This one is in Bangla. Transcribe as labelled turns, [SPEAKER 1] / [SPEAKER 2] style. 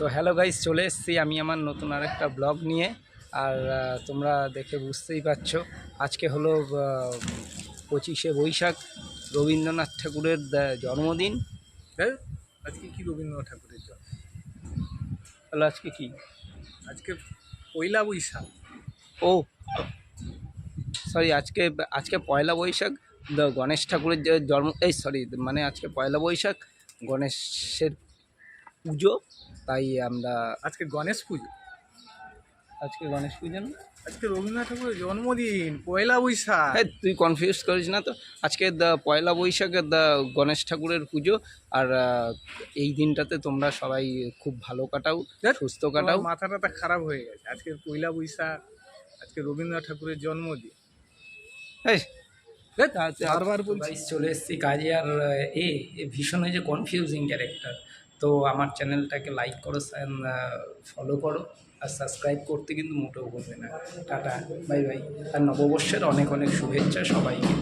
[SPEAKER 1] তো হ্যালো গাইস চলে এসেছি আমি আমার নতুন আরেকটা ব্লগ নিয়ে। আর তোমরা দেখে বুঝতেই পারছ আজকে হলো পঁচিশে বৈশাখ রবীন্দ্রনাথ ঠাকুরের জন্মদিন।
[SPEAKER 2] হ্যাঁ? আজকে কি রবীন্দ্রনাথ ঠাকুরের জন্ম?
[SPEAKER 1] তাহলে আজকে কি?
[SPEAKER 2] আজকে পয়লা বৈশাখ।
[SPEAKER 1] ও সরি আজকে আজকে পয়লা বৈশাখ গণেশ ঠাকুরের জন্ম এই সরি মানে আজকে পয়লা বৈশাখ গণেশের পুজো তাই আমরা
[SPEAKER 2] আজকে গণেশ পুজো।
[SPEAKER 1] আজকে গণেশ পুজো না?
[SPEAKER 2] আজকে রবীন্দ্রনাথ ঠাকুরের জন্মদিন পয়লা বৈশাখ।
[SPEAKER 1] হ্যাঁ তুই কনফিউজ করিস না তো। আজকে দ্য পয়লা বৈশাখের দ্য গণেশ ঠাকুরের পুজো আর এই দিনটাতে তোমরা সবাই খুব ভালো কাটাও সুস্থ কাটাও।
[SPEAKER 2] মাথা টাথা খারাপ হয়ে গেছে। আজকে পয়লা বৈশাখ আজকে রবীন্দ্রনাথ ঠাকুরের জন্মদিন।
[SPEAKER 1] এই,
[SPEAKER 2] ধ্যাৎ,
[SPEAKER 1] বারবার
[SPEAKER 2] বলছি।
[SPEAKER 1] চলে এসেছি কাজে আর এ এ ভীষণ হয়েছে কনফিউজিং ক্যারেক্টার তো আমার চ্যানেলটাকে লাইক করো ফলো করো, আর সাবস্ক্রাইব করতে কিন্তু মোটেও বলবে না। টাটা বাই বাই আর নববর্ষের অনেক অনেক শুভেচ্ছা সবাইকে।